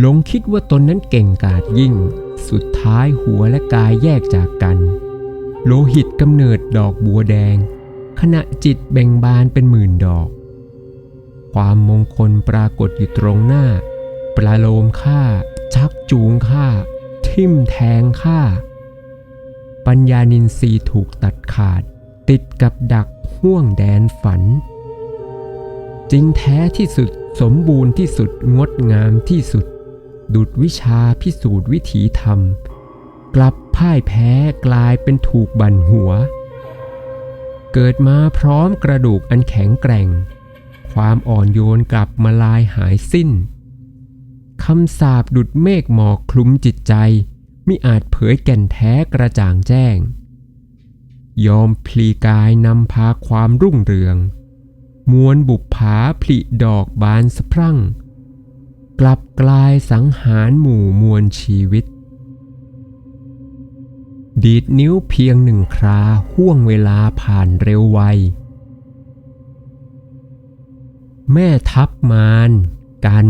หลงคิดว่าตนนั้นเก่งกาจยิ่ง สุดท้ายหัวและกายแยกจากกัน โลหิตกำเนิดดอกบัวแดง ขณะจิตเบ่งบานเป็นหมื่นดอก ความมงคลปรากฏอยู่ตรงหน้า ประโลมค่าชักจูงค่าทิ่มแทงค่าปัญญานินทรีย์ถูกตัดขาด ติดกับดักห่วงแดนฝัน จริงแท้ที่สุดสมบูรณ์ที่สุดงดงามที่สุด ดุดวิชาพิสูจน์วิถีธรรม กลับพ่ายแพ้กลายเป็นถูกบั่นหัว เกิดมาพร้อมกระดูกอันแข็งแกร่ง ความอ่อนโยนกลับมาลายหายสิ้นคำสาบดุดเมฆหมอกคลุมจิตใจมิอาจเผยแก่นแท้กระจ่างแจ้ง ยอมพลีกายนำพาความรุ่งเรือง มวลบุปผาผลิดอกบานสะพรั่ง กลับกลายสังหารหมู่มวลชีวิต ดีดนิ้วเพียงหนึ่งคราห่วงเวลาผ่านเร็วไว แม่ทัพมารกัน